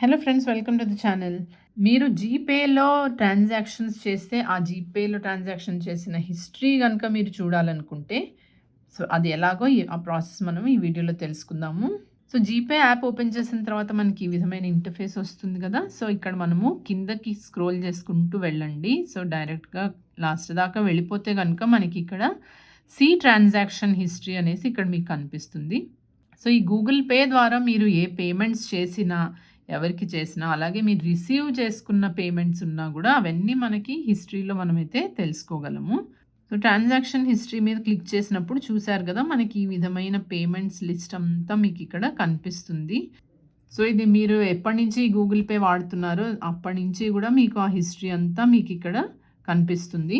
Hello friends welcome to the channel మీరు జీపేలో transactions చేస్తే ఆ జీపేలో ట్రాన్సాక్షన్ చేసిన హిస్టరీ కనుక మీరు చూడాలనుకుంటే సో అది ఎలాగో ఆ ప్రాసెస్ మనం ఈ వీడియోలో తెలుసుకుందాము. సో జీపే యాప్ ఓపెన్ చేసిన తర్వాత మనకి ఈ విధమైన ఇంటర్ఫేస్ వస్తుంది కదా. సో ఇక్కడ మనము కిందకి స్క్రోల్ చేసుకుంటూ వెళ్ళండి. సో డైరెక్ట్గా లాస్ట్ దాకా వెళ్ళిపోతే కనుక మనకి ఇక్కడ సి ట్రాన్సాక్షన్ హిస్టరీ అనేసి ఇక్కడ మీకు కనిపిస్తుంది. సో ఈ గూగుల్ పే ద్వారా మీరు ఏ పేమెంట్స్ చేసినా ఎవరికి చేసినా అలాగే మీరు రిసీవ్ చేసుకున్న పేమెంట్స్ ఉన్నా కూడా అవన్నీ మనకి హిస్టరీలో మనమైతే తెలుసుకోగలము. సో ట్రాన్సాక్షన్ హిస్టరీ మీద క్లిక్ చేసినప్పుడు చూశారు కదా మనకి ఈ విధమైన పేమెంట్స్ లిస్ట్ అంతా మీకు ఇక్కడ కనిపిస్తుంది. సో ఇది మీరు ఎప్పటి నుంచి గూగుల్ పే వాడుతున్నారో అప్పటి నుంచి కూడా మీకు ఆ హిస్టరీ అంతా మీకు ఇక్కడ కనిపిస్తుంది.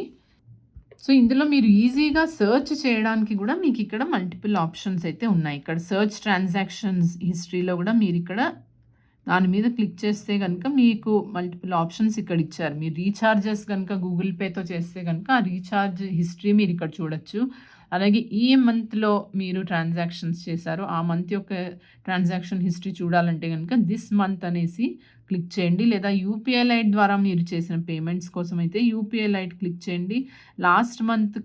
సో ఇందులో మీరు ఈజీగా సెర్చ్ చేయడానికి కూడా మీకు ఇక్కడ మల్టిపుల్ ఆప్షన్స్ అయితే ఉన్నాయి. ఇక్కడ సెర్చ్ ట్రాన్సాక్షన్స్ హిస్టరీలో కూడా మీరు ఇక్కడ దాని మీద క్లిక్ చేస్తే కనుక మీకు మల్టిపుల్ ఆప్షన్స్ ఇక్కడ ఇచ్చారు. మీరు రీఛార్జెస్ కనుక గూగుల్ పేతో చేస్తే కనుక ఆ రీఛార్జ్ హిస్టరీ మీరు ఇక్కడ చూడొచ్చు. అలాగే ఈ మంత్లో మీరు ట్రాన్సాక్షన్స్ చేశారు. ఆ మంత్ యొక్క ట్రాన్సాక్షన్ హిస్టరీ చూడాలంటే కనుక దిస్ మంత్ అనేసి క్లిక్ చేయండి. లేదా యూపీఐ లైట్ ద్వారా మీరు చేసిన పేమెంట్స్ కోసం అయితే యూపీఐ లైట్ క్లిక్ చేయండి. లాస్ట్ మంత్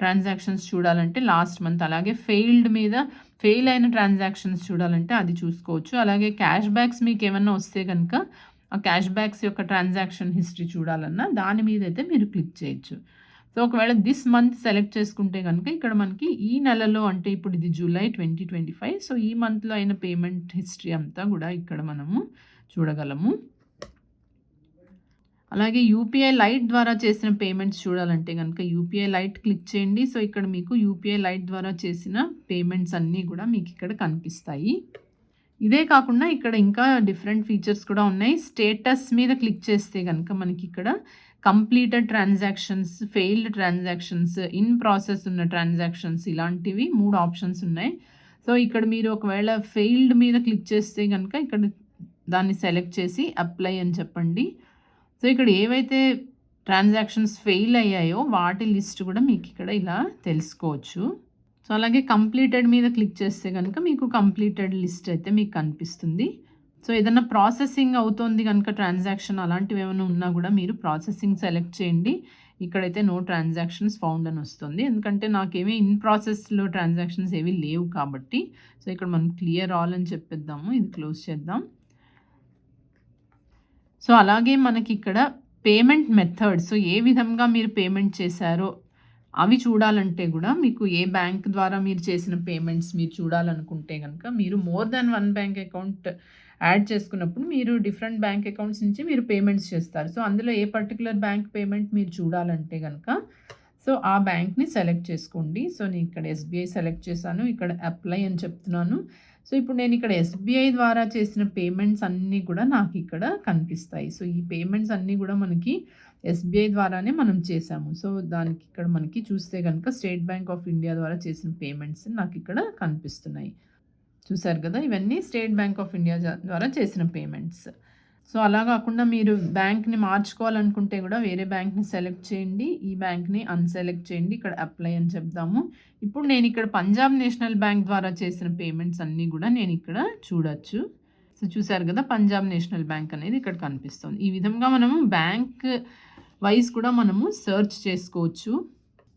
ట్రాన్సాక్షన్స్ చూడాలంటే లాస్ట్ మంత్. అలాగే ఫెయిల్డ్ మీద ఫెయిల్ అయిన ట్రాన్సాక్షన్స్ చూడాలంటే అది చూసుకోవచ్చు. అలాగే క్యాష్ బ్యాక్స్ మీకు ఏమన్నా వస్తే కనుక ఆ క్యాష్ బ్యాక్స్ యొక్క ట్రాన్సాక్షన్ హిస్టరీ చూడాలన్నా దాని మీద అయితే మీరు క్లిక్ చేయొచ్చు. సో ఒకవేళ దిస్ మంత్ సెలెక్ట్ చేసుకుంటే కనుక ఇక్కడ మనకి ఈ నెలలో అంటే ఇప్పుడు ఇది July twenty twenty five. So ఈ మంత్లో అయిన పేమెంట్ హిస్టరీ అంతా కూడా ఇక్కడ మనము చూడగలము. అలాగే యూపీఐ లైట్ ద్వారా చేసిన పేమెంట్స్ చూడాలంటే కనుక యూపీఐ లైట్ క్లిక్ చేయండి. సో ఇక్కడ మీకు యూపీఐ లైట్ ద్వారా చేసిన పేమెంట్స్ అన్నీ కూడా మీకు ఇక్కడ కనిపిస్తాయి. ఇదే కాకుండా ఇక్కడ ఇంకా డిఫరెంట్ ఫీచర్స్ కూడా ఉన్నాయి. స్టేటస్ మీద క్లిక్ చేస్తే కనుక మనకి ఇక్కడ completed transactions failed transactions in process ఉన్న ట్రాన్సాక్షన్స్ ఇలాంటివి మూడు ఆప్షన్స్ ఉన్నాయి. సో ఇక్కడ మీరు ఒకవేళ ఫెయిల్డ్ మీద క్లిక్ చేస్తే కనుక ఇక్కడ దాన్ని సెలెక్ట్ చేసి అప్లై అని చెప్పండి. సో ఇక్కడ ఏవైతే ట్రాన్సాక్షన్స్ ఫెయిల్ అయ్యాయో వాటి లిస్ట్ కూడా మీకు ఇక్కడ ఇలా తెలుసుకోవచ్చు. సో అలాగే కంప్లీటెడ్ మీద క్లిక్ చేస్తే కనుక మీకు కంప్లీటెడ్ లిస్ట్ అయితే మీకు కనిపిస్తుంది. సో ఏదైనా ప్రాసెసింగ్ అవుతోంది కనుక ట్రాన్సాక్షన్ అలాంటివి ఏమైనా ఉన్నా కూడా మీరు ప్రాసెసింగ్ సెలెక్ట్ చేయండి. ఇక్కడైతే నో ట్రాన్సాక్షన్స్ ఫౌండ్ అని వస్తుంది. ఎందుకంటే నాకేమీ ఇన్ ప్రాసెస్లో ట్రాన్సాక్షన్స్ ఏవి లేవు కాబట్టి. సో ఇక్కడ మనం క్లియర్ ఆల్ అని చెప్పేద్దాము. ఇది క్లోజ్ చేద్దాం. సో అలాగే మనకి ఇక్కడ పేమెంట్ మెథడ్ సో ఏ విధంగా మీరు పేమెంట్ చేశారో అవి చూడాలంటే కూడా మీకు ఏ బ్యాంక్ ద్వారా మీరు చేసిన పేమెంట్స్ మీరు చూడాలనుకుంటే కనుక మీరు more than one bank account add చేసుకున్నప్పుడు మీరు డిఫరెంట్ బ్యాంక్ అకౌంట్స్ నుంచి మీరు పేమెంట్స్ చేస్తారు. సో అందులో ఏ పర్టికులర్ బ్యాంక్ పేమెంట్ మీరు చూడాలంటే కనుక సో ఆ బ్యాంక్ని సెలెక్ట్ చేసుకోండి. సో నేను ఇక్కడ ఎస్బీఐ సెలెక్ట్ చేశాను. ఇక్కడ అప్లై అని చెప్తున్నాను. సో ఇప్పుడు నేను ఇక్కడ ఎస్బీఐ ద్వారా చేసిన పేమెంట్స్ అన్నీ కూడా నాకు ఇక్కడ కనిపిస్తాయి. సో ఈ పేమెంట్స్ అన్నీ కూడా మనకి ఎస్బీఐ ద్వారానే మనం చేసాము సో దానికి ఇక్కడ మనకి చూస్తే కనుక స్టేట్ బ్యాంక్ ఆఫ్ ఇండియా ద్వారా చేసిన పేమెంట్స్ నాకు ఇక్కడ కనిపిస్తున్నాయి. చూసారు కదా? ఇవన్నీ స్టేట్ బ్యాంక్ ఆఫ్ ఇండియా జా- ద్వారా చేసిన పేమెంట్స్. సో అలా కాకుండా మీరు బ్యాంక్ని మార్చుకోవాలనుకుంటే కూడా వేరే బ్యాంక్ని సెలెక్ట్ చేయండి. ఈ బ్యాంక్ని అన్సెలెక్ట్ చేయండి. ఇక్కడ అప్లై అని చెప్దాము. ఇప్పుడు నేను ఇక్కడ పంజాబ్ నేషనల్ బ్యాంక్ ద్వారా చేసిన పేమెంట్స్ అన్నీ కూడా నేను ఇక్కడ చూడొచ్చు. సో చూసారు కదా పంజాబ్ నేషనల్ బ్యాంక్ అనేది ఇక్కడ కనిపిస్తుంది. ఈ విధంగా మనము బ్యాంక్ వైజ్ కూడా మనము సెర్చ్ చేసుకోవచ్చు.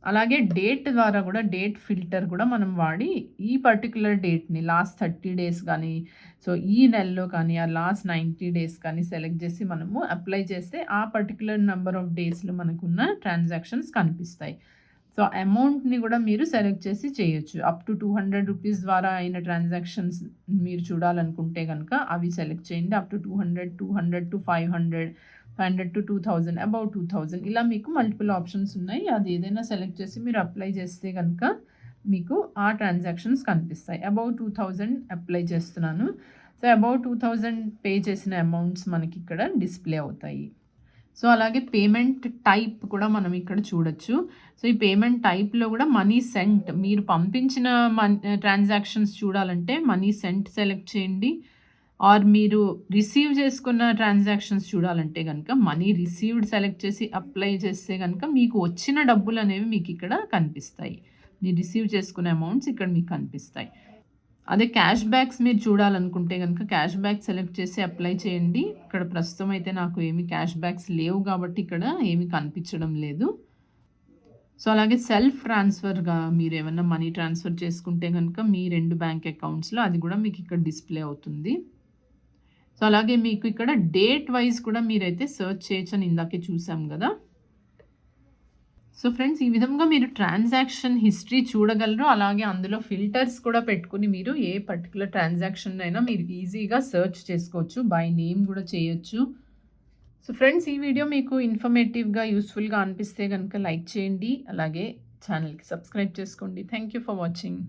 అలాగే డేట్ ద్వారా కూడా డేట్ ఫిల్టర్ కూడా మనం వాడి ఈ పర్టికులర్ డేట్ని లాస్ట్ థర్టీ డేస్ కానీ సో ఈ నెలలో కానీ ఆ లాస్ట్ నైంటీ డేస్ కానీ సెలెక్ట్ చేసి మనము అప్లై చేస్తే ఆ పర్టికులర్ నెంబర్ ఆఫ్ డేస్లో మనకున్న ట్రాన్సాక్షన్స్ కనిపిస్తాయి. సో అమౌంట్ని కూడా మీరు సెలెక్ట్ చేసి చేయొచ్చు. Up to two hundred rupees ద్వారా అయిన ట్రాన్సాక్షన్స్ మీరు చూడాలనుకుంటే కనుక అవి సెలెక్ట్ చేయండి. Up to two hundred two hundred to five hundred five hundred to two thousand about two thousand. ఇలా మీకు మల్టిపుల్ ఆప్షన్స్ ఉన్నాయి. అది ఏదైనా సెలెక్ట్ చేసి మీరు అప్లై చేస్తే కనుక మీకు ఆ ట్రాన్సాక్షన్స్ కనిపిస్తాయి. అబౌట్ టూ థౌజండ్ అప్లై చేస్తున్నాను. So about two thousand pay చేసిన అమౌంట్స్ మనకి ఇక్కడ డిస్ప్లే అవుతాయి. సో అలాగే పేమెంట్ టైప్ కూడా మనం ఇక్కడ చూడొచ్చు. సో ఈ పేమెంట్ టైప్లో కూడా మనీ సెంట్ మీరు పంపించిన మన్ ట్రాన్సాక్షన్స్ చూడాలంటే మనీ సెంట్ సెలెక్ట్ చేయండి. ఆర్ మీరు రిసీవ్ చేసుకున్న ట్రాన్సాక్షన్స్ చూడాలంటే కనుక మనీ రిసీవ్డ్ సెలెక్ట్ చేసి అప్లై చేస్తే కనుక మీకు వచ్చిన డబ్బులు అనేవి మీకు ఇక్కడ కనిపిస్తాయి. మీరు రిసీవ్ చేసుకునే అమౌంట్స్ ఇక్కడ మీకు కనిపిస్తాయి. అదే క్యాష్ బ్యాక్స్ మీరు చూడాలనుకుంటే కనుక క్యాష్ బ్యాక్ సెలెక్ట్ చేసి అప్లై చేయండి. ఇక్కడ ప్రస్తుతం అయితే నాకు ఏమి క్యాష్ బ్యాక్స్ లేవు కాబట్టి ఇక్కడ ఏమి కనిపించడం లేదు. సో అలాగే సెల్ఫ్ ట్రాన్స్ఫర్గా మీరు ఏమన్నా మనీ ట్రాన్స్ఫర్ చేసుకుంటే కనుక మీ రెండు బ్యాంక్ అకౌంట్స్లో అది కూడా మీకు ఇక్కడ డిస్ప్లే అవుతుంది. సో అలాగే మీకు ఇక్కడ డేట్ వైజ్ కూడా మీరైతే సెర్చ్ చేయొచ్చు అని ఇందాకే చూసాం కదా. సో ఫ్రెండ్స్ ఈ విధంగా మీరు ట్రాన్సాక్షన్ హిస్టరీ చూడగలరు. అలాగే అందులో ఫిల్టర్స్ కూడా పెట్టుకుని మీరు ఏ పర్టికులర్ ట్రాన్సాక్షన్ అయినా మీరు ఈజీగా సెర్చ్ చేసుకోవచ్చు బై నేమ్ కూడా చేయొచ్చు. సో ఫ్రెండ్స్ ఈ వీడియో మీకు ఇన్ఫర్మేటివ్గా యూస్ఫుల్గా అనిపిస్తే కనుక లైక్ చేయండి. అలాగే ఛానల్కి సబ్స్క్రైబ్ చేసుకోండి. Thank you for watching